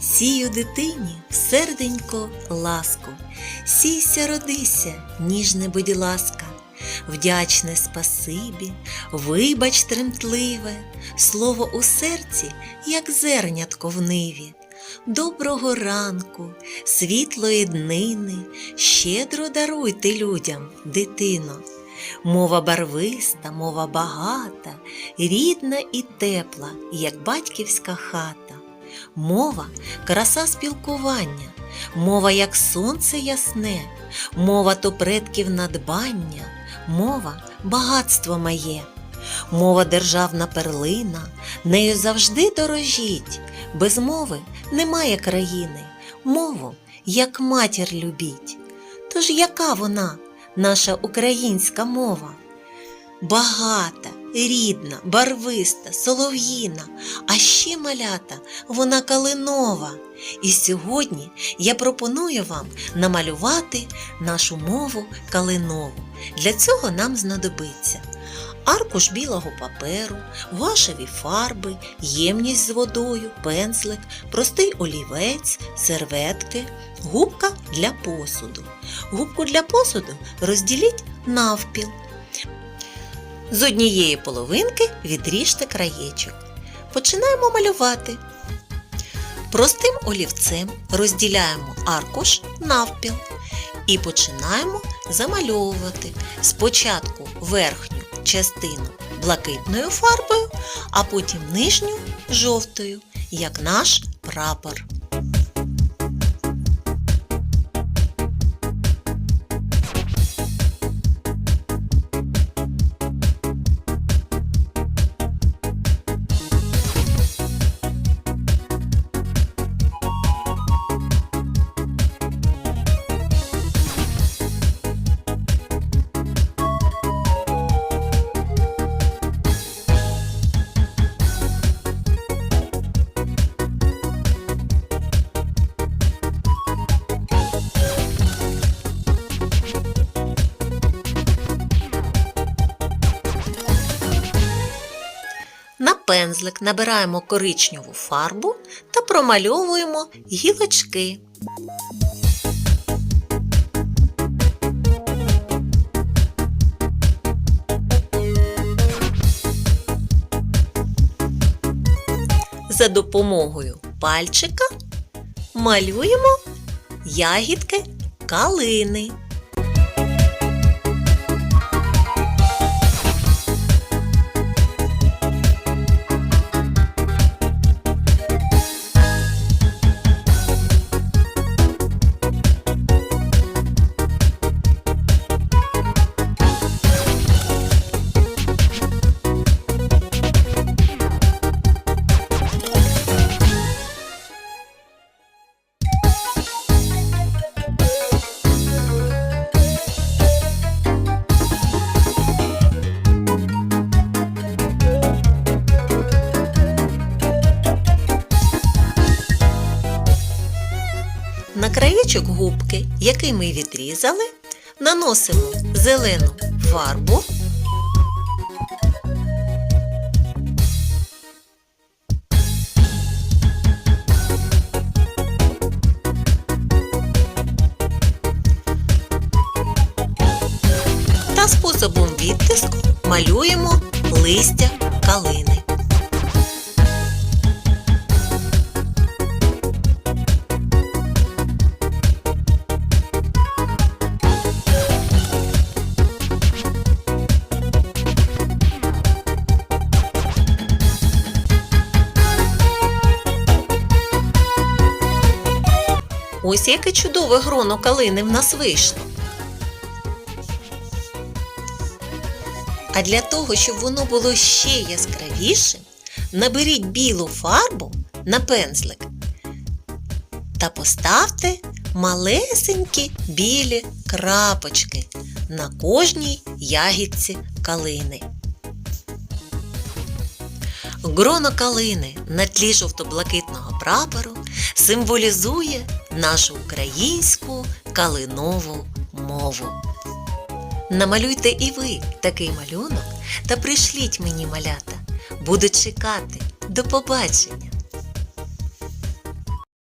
Сію дитині серденько ласку, сійся, родися, ніжне будь ласка, вдячне спасибі, вибач тремтливе, слово у серці, як зернятко в ниві. Доброго ранку, світлої днини, щедро даруйте людям, дитино. Мова барвиста, мова багата, рідна і тепла, як батьківська хата. Мова краса спілкування, мова як сонце ясне, мова то предків надбання, мова багатство моє, мова державна перлина, нею завжди дорожіть, без мови немає країни, мову як матір любіть. Тож яка вона, наша українська мова? Багата, рідна, барвиста, солов'їна, а ще малята, вона калинова. І сьогодні я пропоную вам намалювати нашу мову калинову. Для цього нам знадобиться аркуш білого паперу, гуашеві фарби, ємність з водою, пензлик, простий олівець, серветки, губка для посуду. Губку для посуду розділіть навпіл. З однієї половинки відріжте краєчок. Починаємо малювати. Простим олівцем розділяємо аркуш навпіл і починаємо замальовувати спочатку верхню частину блакитною фарбою, а потім нижню жовтою, як наш прапор. На пензлик набираємо коричневу фарбу та промальовуємо гілочки. За допомогою пальчика малюємо ягідки калини. На краєчок губки, який ми відрізали, наносимо зелену фарбу. Та способом відтиску малюємо листя калини. Ось яке чудове гроно калини в нас вийшло. А для того, щоб воно було ще яскравішим, наберіть білу фарбу на пензлик та поставте малесенькі білі крапочки на кожній ягідці калини. Гроно калини на тлі жовто-блакитного прапору символізує нашу українську калинову мову. Намалюйте і ви такий малюнок та пришліть мені малята. Буду чекати. До побачення!